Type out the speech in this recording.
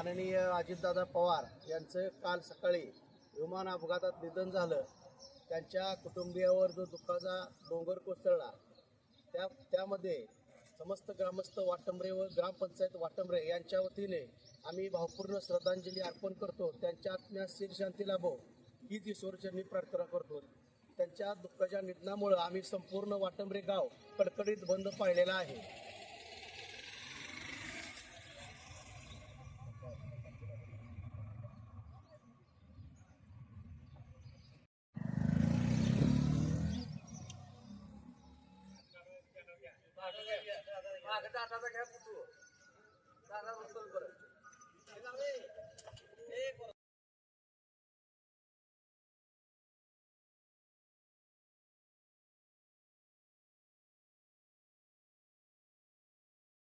माननीय अजितदादा पवार यांचं काल सकाळी विमान अपघातात निधन झालं. त्यांच्या कुटुंबियावर जो दुःखाचा डोंगर कोसळला त्या त्यामध्ये समस्त ग्रामस्थ वाटंबरे व ग्रामपंचायत वाटंबरे यांच्या वतीने आम्ही भावपूर्ण श्रद्धांजली अर्पण करतो. त्यांच्या आत्म्यास शिरशांती लाभो हीच ईश्वरचरणी प्रार्थना करतो. त्यांच्या दुःखाच्या निधनामुळं आम्ही संपूर्ण वाटंबरे गाव कडकडीत बंद पाळलेला आहे. मागं दादाचा घ्या कुठू